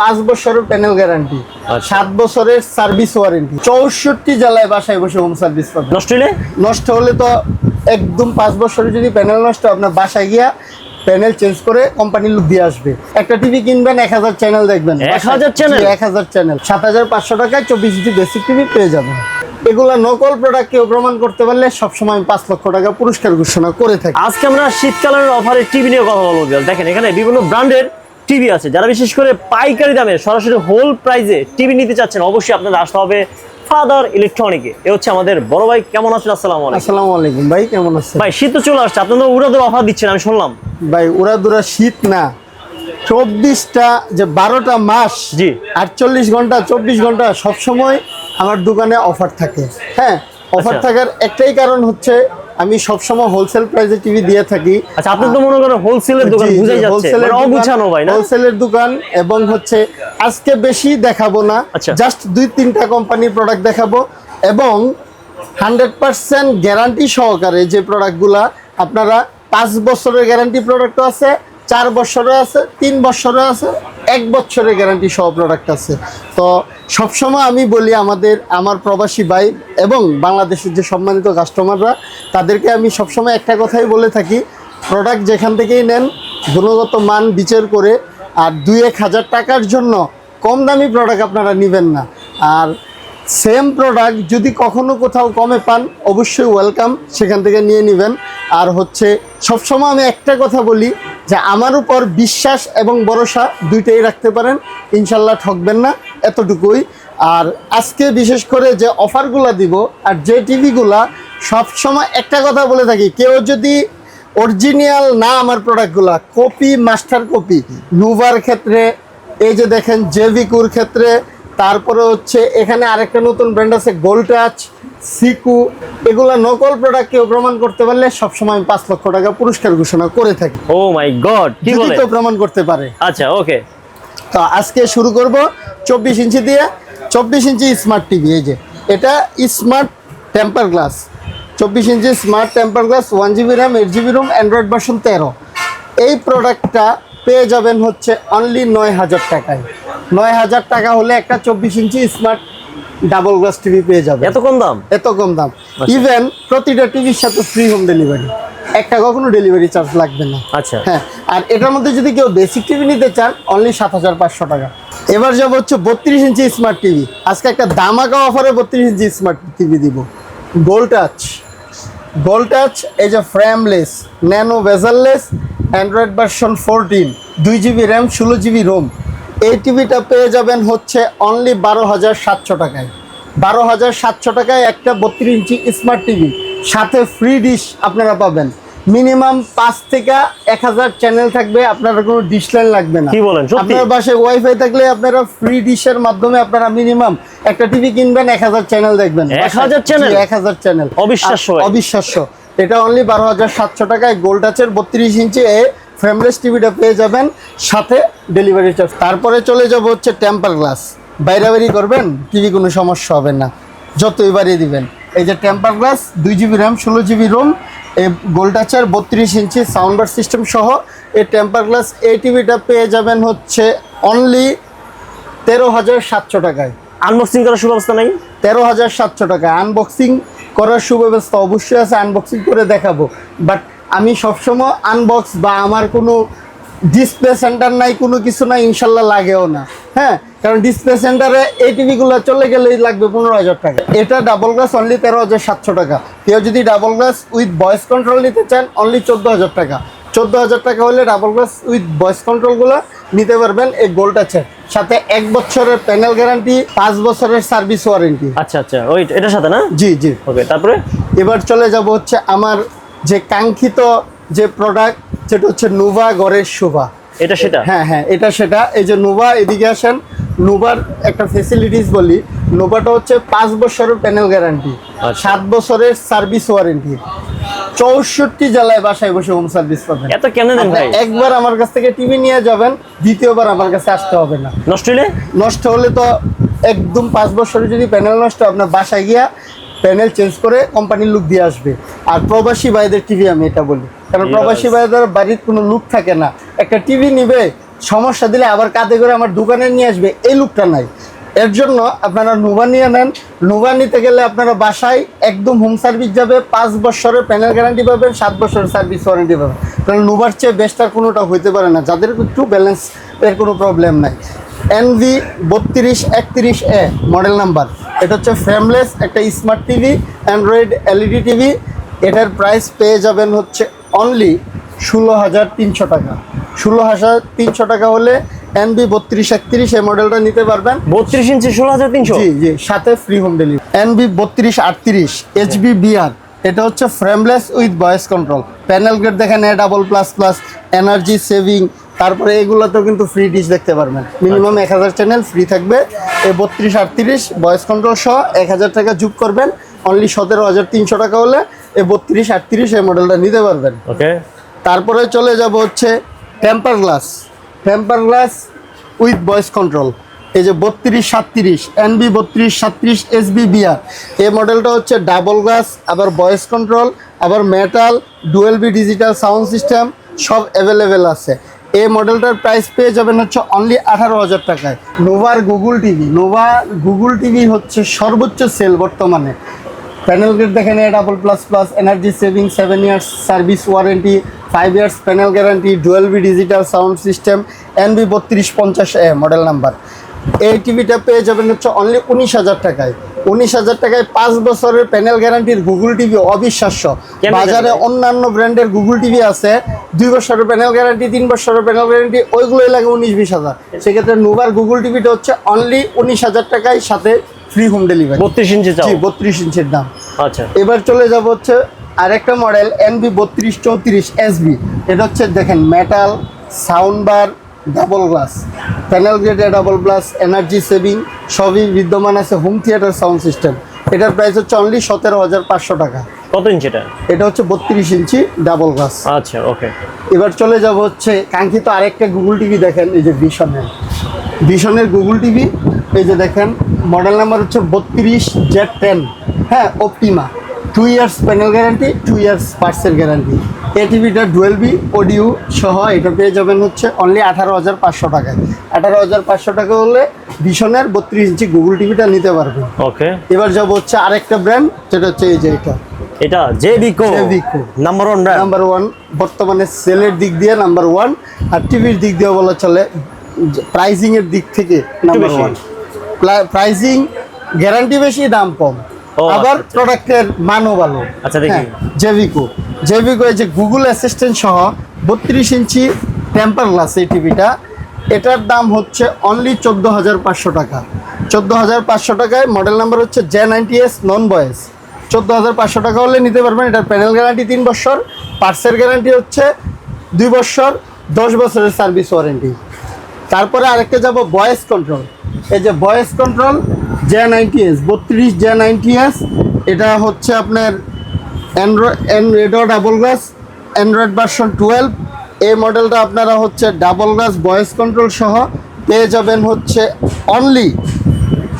পাঁচ বছরের panel guarantee আচ্ছা। সাত বছরের সার্ভিস ওয়ারেন্টি চৌষট্টি জেলায় বাসায় বসে হোম সার্ভিস পাবেন নষ্ট হলে? নষ্ট হলে তো একদম পাঁচ বছরে যদি প্যানেল নষ্ট হয়, আপনার বাসায় গিয়া প্যানেল চেঞ্জ করে কোম্পানি লুক দিয়ে আসবে। একটা টিভি কিনবেন এক হাজার চ্যানেল দেখবেন। এক হাজার চ্যানেল এক হাজার চ্যানেল সাত হাজার পাঁচশো টাকায় চব্বিশ ইঞ্চি বেসিক টিভি পেয়ে যাবেন। এগুলা নকল প্রোডাক্ট কেউ প্রমাণ করতে পারলে সবসময় পাঁচ লক্ষ টাকা পুরস্কার ঘোষণা করে থাকি। আজকে আমরা শীতকালের অফারে টিভি নিয়ে কথা বলব দেখেন এখানে বিভিন্ন ব্র্যান্ডের টিভি আছে। যারা বিশেষ করে পাইকারি দামে সরাসরি হোল প্রাইজে টিভি নিতে চাচ্ছেন অবশ্যই আপনাদের আসতে হবে ফাদার ইলেকট্রনিকে এ। হচ্ছে আমাদের বড় ভাই কেমন আছেন? আসসালামু আলাইকুম। আসসালামু আলাইকুম। ভাই কেমন আছেন? ভাই শীত তো চলে আসছে। আপনাদের উড়াদুর অফার দিচ্ছেন আমি শুনলাম। ভাই ওরা দুরা শীত না। চব্বিশটা যে বারোটা মাস জি। আটচল্লিশ ঘণ্টা চব্বিশ ঘণ্টা সব সময় আমার দোকানে অফার থাকে। হ্যাঁ অফার আচ্ছা। থাকার একটাই কারণ হচ্ছে আমি সবসময় হোলসেল প্রাইসে টিভি দিয়ে থাকি আচ্ছা আপনি তো মনে করেন হোলসেলের দোকান বুঝাই যাচ্ছে মানে অগুছানো ভাই না হোলসেলের দোকান এবং হচ্ছে আজকে বেশি দেখাবো না আচ্ছা। জাস্ট দুই তিনটা কোম্পানির প্রোডাক্ট দেখাবো এবং হান্ড্রেড পার্সেন্ট গ্যারান্টি সহকারে যে প্রোডাক্টগুলা আপনারা পাঁচ বছরের গ্যারান্টি প্রোডাক্টও আছে চার বছরে আছে, তিন বছরে আছে, এক বছরের গ্যারান্টি সহ প্রোডাক্ট আছে। তো সবসময় আমি বলি আমাদের, আমার প্রবাসী ভাই এবং বাংলাদেশের যে সম্মানিত কাস্টমাররা তাদেরকে আমি সবসময় একটা কথাই বলে থাকি প্রোডাক্ট যেখান থেকেই নেন, গুণগত মান বিচার করে, আর দুই এক হাজার টাকার জন্য কম দামি প্রোডাক্ট আপনারা নেবেন না। আর সেম প্রোডাক্ট যদি কখনো কোথাও কমে পান, অবশ্যই ওয়েলকাম সেখান থেকে নিয়ে নেবেন। আর হচ্ছে সবসময় আমি একটা কথা বলি যে আমার উপর বিশ্বাস এবং ভরসা দুইটাই রাখতে পারেন। ইনশাল্লাহ ঠকবেন না এতটুকুই। আর আজকে বিশেষ করে যে অফারগুলো দিব আর যে টিভিগুলা, সবসময় একটা কথা বলে থাকি, কেউ যদি অরিজিনাল না আমার প্রোডাক্টগুলা, কপি, মাস্টার কপি নুভার ক্ষেত্রে, এই যে দেখেন জেভিকুর ক্ষেত্রে তারপরে হচ্ছে এখানে আরেকটা নতুন ব্র্যান্ড আছে গোলটাচ সিকু এগুলা নকল প্রোডাক্ট কেউ প্রমাণ করতে পারলে সবসময় পাঁচ লক্ষ টাকা পুরস্কার ঘোষণা করে থাকি। ও মাই গড কি বলে? কেউ প্রমাণ করতে পারে। আচ্ছা ওকে। তো আজকে শুরু করব চব্বিশ ইঞ্চি দিয়ে। চব্বিশ ইঞ্চি স্মার্ট টিভি এই যে। এটা স্মার্ট টেম্পার গ্লাস চব্বিশ inch smart temper glass one GB RAM eight GB ROM Android version তেরো। এই প্রোডাক্টটা পেয়ে যাবেন হচ্ছে অনলি নয় হাজার টাকায়। নয় হাজার টাকা হলে একটা চব্বিশ inch smart double glass TV পেয়ে যাবে। এত কম দাম? এত কম দাম। ইভেন প্রতিটা টিভির সাথে ফ্রি হোম ডেলিভারি একটা কখনো ডেলিভারি চার্জ লাগবে না। আচ্ছা। হ্যাঁ আর এটার মধ্যে যদি কেউ বেসিক টিভি নিতে চান অনলি সাত হাজার পাঁচশো টাকা। এবার যাব হচ্ছে বত্রিশ ইঞ্চি স্মার্ট টিভি আজকে একটা দামাকা অফারে বত্রিশ ইঞ্চি স্মার্ট টিভি দিব। গোল টাচ গোল টাচ এই যে frameless nano bezelless Android version fourteen দুই জিবি র্যাম ষোলো জিবি রোম এই টিভিটা পেয়ে যাবেন হচ্ছে অনলি বারো হাজার সাতশো টাকায়। বারো হাজার সাতশো টাকায় একটা বত্রিশ ইঞ্চি স্মার্ট টিভি সাথে ফ্রি ডিশ আপনারা পাবেন। মিনিমাম পাঁচ থেকে এক হাজার চ্যানেল থাকবে আপনারা কোনো ডিশ লাইন লাগবে না। কি বলেন, আপনার বাসায় ওয়াইফাই থাকলে আপনারা ফ্রি ডিশের মাধ্যমে আপনারা মিনিমাম একটা টিভি কিনবেন এক হাজার চ্যানেল দেখবেন। এক হাজার চ্যানেল এক হাজার চ্যানেল অবিশ্বাস্য অবিশ্বাস্য। এটা অনলি বারো হাজার সাতশো টাকায় গোল্ড টাচের বত্রিশ ইঞ্চি ফ্রেমলেস টিভিটা পেয়ে যাবেন সাথে ডেলিভারি চার্জ। তারপরে চলে যাব হচ্ছে টেম্পার গ্লাস। বাইরাবাড়ি করবেন টিভি কোনো সমস্যা হবে না। যতই বাড়িয়ে দিবেন। এই যে টেম্পার গ্লাস দুই জিবি র্যাম ষোলো জিবি রোম এই গোল্ডাচার বত্রিশ ইঞ্চি সাউন্ডবার সিস্টেম সহ এই টেম্পার গ্লাস এই টিভিটা পেয়ে যাবেন হচ্ছে অনলি তেরো হাজার সাতশো টাকায়। আনবক্সিং করার সুব্যবস্থা নেই? তেরো হাজার সাতশো টাকা আনবক্সিং করার সুব্যবস্থা অবশ্যই আছে আনবক্সিং করে দেখাবো। বাট আমি সবসময় আনবক্স বা আমার কোনো ডিসপ্লে সেন্টার নাই কোনো কিছু নাই ইনশাল্লাহ লাগেও না। হ্যাঁ কারণ ডিসপ্লে সেন্টারে এই টিভিগুলো চলে গেলেই লাগবে পনেরো হাজার টাকা। এটা ডাবল গ্লাস অনলি তেরো হাজার সাতশো টাকা। কেউ যদি double glass with voice control নিতে চান অনলি চোদ্দ হাজার টাকা। চোদ্দ হাজার টাকা হলে ডাবল গ্লাস উইথ ভয়েস কন্ট্রোলগুলো নিতে পারবেন এই গোল্ড আছে। সাথে এক বছরের প্যানেল গ্যারান্টি পাঁচ বছরের সার্ভিস ওয়ারেন্টি আচ্ছা আচ্ছা ওই এটার সাথে না? জি জি। ওকে তারপরে? এবার চলে যাব হচ্ছে আমার যে কাঙ্ক্ষিত যে প্রোডাক্ট যেটা হচ্ছে নোভা গড়ের শোভা এটা সেটা? হ্যাঁ হ্যাঁ এটা সেটা। এই যে নোভা এদিকে আসেন। নোভার একটা ফেসিলিটিস বলি। নোভাটা হচ্ছে পাঁচ বছরের প্যানেল গ্যারান্টি আচ্ছা। সাত বছরের সার্ভিস ওয়ারেন্টি চৌষট্টি জেলায় বাসায় বসে হোম সার্ভিস পাবেন। এত কেন দেন ভাই? একবার আমার কাছ থেকে টিভি নিয়ে যাবেন দ্বিতীয়বার আমার কাছে আসতে হবে না। নষ্ট হলে? নষ্ট হলে তো একদম পাঁচ বছরে যদি প্যানেল নষ্ট আপনার বাসায় গিয়া প্যানেল চেঞ্জ করে কোম্পানির লুক দিয়ে আসবে। আর প্রবাসী ভাইদের টিভি আমি এটা বলি। কারণ প্রবাসী ভাইদের বাড়ির কোনো লুক থাকে না। একটা টিভি নিবে সমস্যা দিলে আবার কাঁধে করে আমার দোকানে নিয়ে আসবে এই লুকটা নাই। এর জন্য আপনারা নোভা নিয়ে নেন। নোভা নিতে গেলে আপনারা বাসায় একদম হোম সার্ভিস যাবে পাঁচ বছরের প্যানেল গ্যারান্টি পাবেন সাত বছরের সার্ভিস ওয়ারেন্টি পাবেন। কারণ নোভার চেয়ে বেস্ট আর কোনোটা হইতে পারে না। যাদের একটু ব্যালেন্স এর কোনো প্রবলেম নাই। এনভি বত্রিশ একত্রিশ এ মডেল নাম্বার। এটা হচ্ছে ফ্রেমলেস একটা smart TV Android LED TV এটার প্রাইস পেয়ে যাবেন হচ্ছে অনলি ষোলো হাজার তিনশো টাকা। ষোলো হাজার তিনশো টাকা হলে এনবি বত্রিশ একত্রিশ এই মডেলটা নিতে পারবেন। বত্রিশ ইঞ্চি ষোলো হাজার তিনশো? জি জি সাথে ফ্রি হোম ডেলিভারি এনবি বত্রিশ আটত্রিশ এইচবি বিআর এটা হচ্ছে frameless with voice control panel grade দেখেন A double plus plus energy saving তারপরে এগুলোতেও কিন্তু ফ্রি ডিশ দেখতে পারবেন। মিনিমাম এক হাজার চ্যানেল ফ্রি থাকবে। এই বত্রিশ আটত্রিশ ভয়েস কন্ট্রোল সহ এক হাজার টাকা যোগ করবেন। অনলি সতেরো হাজার তিনশো টাকা হলে এই বত্রিশ আটত্রিশ এই মডেলটা নিতে পারবেন। ওকে তারপরে চলে যাব হচ্ছে temper glass temper glass with voice control এই যে বত্রিশ সাতত্রিশ এনবি বত্রিশ সাতত্রিশ এসবি বিআর এই মডেলটা হচ্ছে ডাবল গ্লাস আবার ভয়েস কন্ট্রোল আবার metal dual B digital sound system সব অ্যাভেলেবেল আছে। এই মডেলটার প্রাইস পেয়ে যাবেন হচ্ছে অনলি আঠারো হাজার টাকায়। নোভার Google TV Nova Google TV হচ্ছে সর্বোচ্চ সেল বর্তমানে। প্যানেল গেট দেখেন A double plus plus energy saving seven years service warranty five years panel guarantee dual B digital sound system NB বত্রিশ পঞ্চাশ এ মডেল নাম্বার এই টিভিটা পেয়ে যাবেন হচ্ছে অনলি উনিশ হাজার টাকায়। উনিশ হাজার টাকায় পাঁচ বছরের প্যানেল গ্যারান্টির গুগল টিভি অবিশ্বাস্য। বাজারে অন্যান্য ব্র্যান্ডের গুগল টিভি আছে দুই বছরের প্যানেল গ্যারান্টি তিন বছরের প্যানেল গ্যারান্টি ওইগুলোই লাগে উনিশ বিশ হাজার। সেক্ষেত্রে নোভার গুগল টিভিটা হচ্ছে অনলি উনিশ হাজার টাকায় সাথে ফ্রি হোম ডেলিভারি বত্রিশ ইঞ্চি জি বত্রিশ ইঞ্চির দাম। আচ্ছা। এবার চলে যাব হচ্ছে আরেকটা মডেল এনবি বত্রিশ চৌত্রিশ এসবি এটা হচ্ছে দেখেন metal sound bar double glass panel grade double glass energy saving সবই বিদ্যমান আছে হোম থিয়েটার সাউন্ড সিস্টেম। এটার প্রাইস হচ্ছে অনলি সতেরো হাজার পাঁচশো টাকা। কত ইঞ্চিটা এটা? হচ্ছে বত্রিশ ইঞ্চি ডাবল গ্লাস আচ্ছা ওকে এবার চলে যাব হচ্ছে কাঙ্ক্ষিত আরেকটা গুগল টিভি দেখেন এই যে ভিশনের ভিশনের গুগল টিভি এই যে দেখেন মডেল নাম্বার হচ্ছে বত্রিশ জেড টেন। হ্যাঁ Optima two years panel guarantee two years পার্সের guarantee এই টিভিটা ডুয়েল বি অডিও সহ এটা পেয়ে যাবেন হচ্ছে অনলি আঠারো হাজার পাঁচশো টাকায়। আঠারো হাজার পাঁচশো টাকা হলে ভিশনের বত্রিশ ইঞ্চি গুগল টিভিটা নিতে পারবেন। ওকে এবার যাব হচ্ছে আরেকটা ব্র্যান্ড যেটা হচ্ছে এই যে এটা। এটা জে বিকো জেবিকো। Number one brand number one বর্তমানে সেলের দিক দিয়ে নাম্বার ওয়ান আর টিভির দিক দিয়ে বলা চলে প্রাইজিং এর দিক থেকে নাম্বার ওয়ান প্রাইজিং গ্যারান্টি বেশি দাম কম। আবার আচ্ছা, আচ্ছা। প্রোডাক্টের মানও ভালো। আচ্ছা, দেখি। জেভিকো জেভিকো এই যে গুগল অ্যাসিস্ট্যান্ট সহ বত্রিশ ইঞ্চি টেম্পার গ্লাস এই টিভিটা এটার দাম হচ্ছে অনলি চোদ্দ হাজার পাঁচশো টাকা। চোদ্দ হাজার পাঁচশো টাকায় মডেল নাম্বার হচ্ছে J ninety S non voice চোদ্দ হাজার পাঁচশো টাকা হলে নিতে পারবেন এটার প্যানেল গ্যারান্টি তিন বছর পার্সের গ্যারান্টি হচ্ছে দুই বছর দশ বছরের সার্ভিস ওয়ারেন্টি তারপরে আরেকটা যাব ভয়েস কন্ট্রোল এই যে voice control J ninety S বত্রিশ জে নাইনটি এস এটা হচ্ছে আপনার Android double glass Android version twelve এই মডেলটা আপনারা হচ্ছে ডাবল গ্লাস ভয়েস কন্ট্রোল সহ পেয়ে যাবেন হচ্ছে অনলি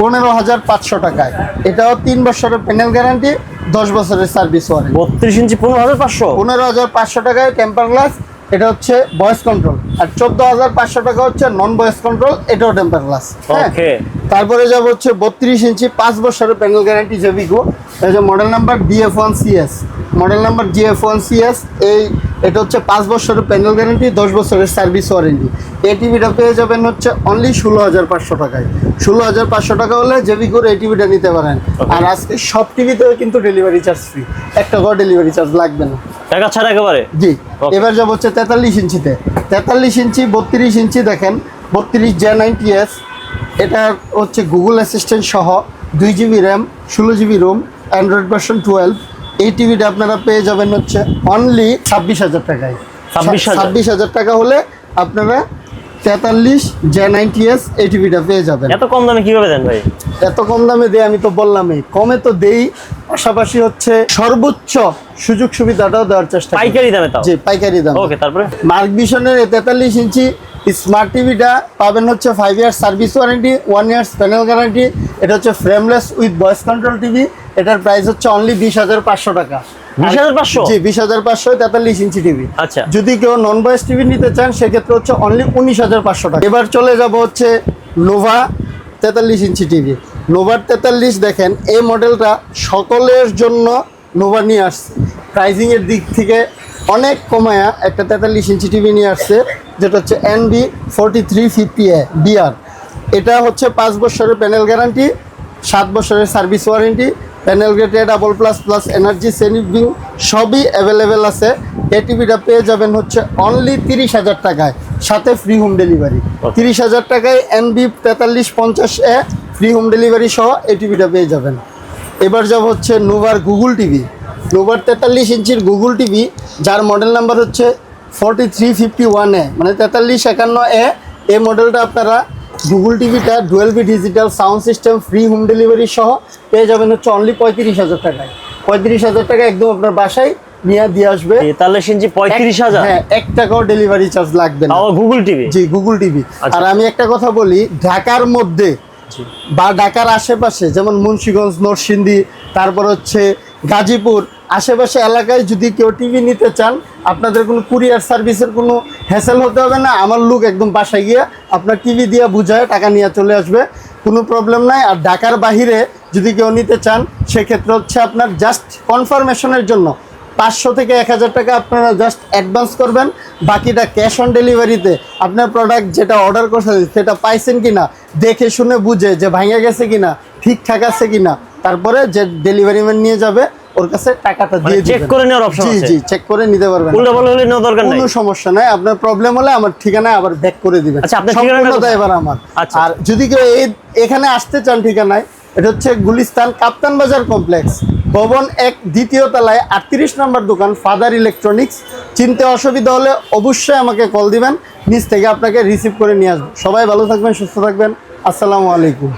পনেরো হাজার পাঁচশো টাকায়। এটাও তিন বছরের প্যানেল গ্যারান্টি দশ বছরের সার্ভিস ওয়ারেন্টি বত্রিশ ইঞ্চি পনেরো হাজার পাঁচশো? পনেরো হাজার পাঁচশো টাকায় টেম্পার গ্লাস এটা হচ্ছে ভয়েস কন্ট্রোল আর চোদ্দ হাজার পাঁচশো টাকা হচ্ছে নন ভয়েস কন্ট্রোল এটাও টেম্পার গ্লাস ওকে তারপরে যাব হচ্ছে বত্রিশ ইঞ্চি পাঁচ বছরের প্যানেল গ্যারান্টি জেবিকো এই যে model number DF one CS model number GF one CS এই এটা হচ্ছে পাঁচ বছরের প্যানেল গ্যারান্টি দশ বছরের সার্ভিস ওয়ারেন্টি এই টিভিটা পেয়ে যাবেন হচ্ছে অনলি ষোলো হাজার পাঁচশো টাকায়। ষোলো হাজার পাঁচশো টাকা হলে জেবিকোর এই টিভিটা নিতে পারেন। আর আজকে সব টিভিতেও কিন্তু ডেলিভারি চার্জ ফ্রি একটা করে ডেলিভারি চার্জ লাগবে না। টাকা ছাড়া একেবারে? জি। এবার যাব হচ্ছে তেতাল্লিশ ইঞ্চিতে। তেতাল্লিশ ইঞ্চি বত্রিশ ইঞ্চি দেখেন বত্রিশ জে নাইনটি এস এটা হচ্ছে গুগল অ্যাসিস্ট্যান্ট সহ দুই জিবি র্যাম ষোলো GB ROM Android version twelve এই টিভিটা আপনারা পেয়ে যাবেন হচ্ছে অনলি ছাব্বিশ হাজার টাকায়। 26,000 ছাব্বিশ হাজার টাকা হলে আপনারা তেতাল্লিশ জে নাইনটি এস এই টিভিটা পেয়ে যাবেন। এত কম দামে কীভাবে দেন ভাই? এত কম দামে দেই আমি তো বললামই। কমে তো দেই পাশাপাশি হচ্ছে সর্বোচ্চ সুযোগ সুবিধাটাও দেওয়ার চেষ্টা পাইকারি দামে জি পাইকারি দাম। ওকে তারপরে? মার্ক ভিশনের তেতাল্লিশ ইঞ্চি স্মার্ট টিভিটা পাবেন হচ্ছে five year service warranty one years panel guarantee এটা হচ্ছে frameless with voice control TV এটার প্রাইস হচ্ছে অনলি বিশ হাজার পাঁচশো টাকা। বিশ হাজার পাঁচশো? জি বিশ হাজার পাঁচশো তেতাল্লিশ ইঞ্চি টিভি আচ্ছা। যদি কেউ নন ভয়েস টিভি নিতে চান সেক্ষেত্রে হচ্ছে অনলি উনিশ হাজার পাঁচশো টাকা। এবার চলে যাব হচ্ছে নোভা তেতাল্লিশ ইঞ্চি টিভি নোভার তেতাল্লিশ দেখেন এই মডেলটা সকলের জন্য নোভা নিয়ে আসছে। প্রাইজিংয়ের দিক থেকে অনেক কমায়া একটা তেতাল্লিশ ইঞ্চি টিভি নিয়ে আসছে যেটা হচ্ছে NB forty three fifty A BR এটা হচ্ছে পাঁচ বছরের প্যানেল গ্যারান্টি সাত বছরের service warranty panel গ্রেটে double plus plus energy saving সবই অ্যাভেলেবেল আছে। এ টিভিটা পেয়ে যাবেন হচ্ছে অনলি তিরিশ হাজার টাকায় সাথে ফ্রি হোম ডেলিভারি তিরিশ হাজার টাকায় এনবি তেতাল্লিশ পঞ্চাশ এ ফ্রি হোম ডেলিভারি সহ এই টিভিটা পেয়ে যাবেন। এবার যাব হচ্ছে নোভার গুগল টিভি। নোভার তেতাল্লিশ ইঞ্চির গুগল টিভি যার মডেল নাম্বার হচ্ছে forty three fifty one A মানে তেতাল্লিশ একান্ন এ এই মডেলটা আপনারা গুগল টিভিটা dual B digital sound system free home delivery সহ পেয়ে যাবেন হচ্ছে অনলি পঁয়ত্রিশ হাজার টাকায়। পঁয়ত্রিশ হাজার টাকা একদম আপনার বাসায় নিয়ে দিয়ে আসবে। তেতাল্লিশ ইঞ্চি পঁয়ত্রিশ হাজার? হ্যাঁ এক টাকাও ডেলিভারি চার্জ লাগবে না। Google TV? জি গুগল টিভি। আচ্ছা। আর আমি একটা কথা বলি ঢাকার মধ্যে বা ঢাকার আশেপাশে, যেমন মুন্সীগঞ্জ, নরসিংদী, তারপর হচ্ছে গাজীপুর, আশেপাশে এলাকায় যদি কেউ টিভি নিতে চান, আপনাদের কোনো কুরিয়ার সার্ভিসের কোনো হ্যাসেল হতে হবে না। আমার লোক একদম বাসায় গিয়ে আপনার টিভি দিয়ে বুঝায়, টাকা নিয়ে চলে আসবে। কোনো প্রবলেম নাই। আর ঢাকার বাহিরে যদি কেউ নিতে চান, সেক্ষেত্রে হচ্ছে আপনার জাস্ট কনফার্মেশনের জন্য পাঁচশো থেকে এক হাজার টাকা আপনারা জাস্ট অ্যাডভান্স করবেন। বাকিটা ক্যাশ অন ডেলিভারিতে আপনার প্রোডাক্ট যেটা অর্ডার করছেন সেটা পাইছেন কিনা দেখে শুনে বুঝে যে ভাঙে গেছে কিনা ঠিকঠাক আছে কিনা তারপরে যে ডেলিভারি ম্যান নিয়ে যাবে ওর কাছে টাকাটা মানে দিয়ে চেক করে নেওয়ার অপশন জি জি চেক করে নিতে পারবেন। উল্টা পাল্টা হলে নেওয়া দরকার নাই? কোনো সমস্যা নাই আপনার প্রবলেম হলে আমার ঠিকানায় আবার ব্যাক করে দিবেন। আচ্ছা, আপনার কোথায়? দায়ভার আমার। আচ্ছা। আর যদি কেউ এই এখানে আসতে চান ঠিকানায় এটা হচ্ছে গুলিস্তান কাপ্তান বাজার কমপ্লেক্স ভবন এক দ্বিতীয় তলায় আটত্রিশ নম্বর দোকান ফাদার ইলেকট্রনিক্স চিনতে অসুবিধা হলে অবশ্যই আমাকে কল দিবেন, নিচ থেকে আপনাকে রিসিভ করে নিয়ে আসব। সবাই ভালো থাকবেন, সুস্থ থাকবেন। আসসালামু আলাইকুম।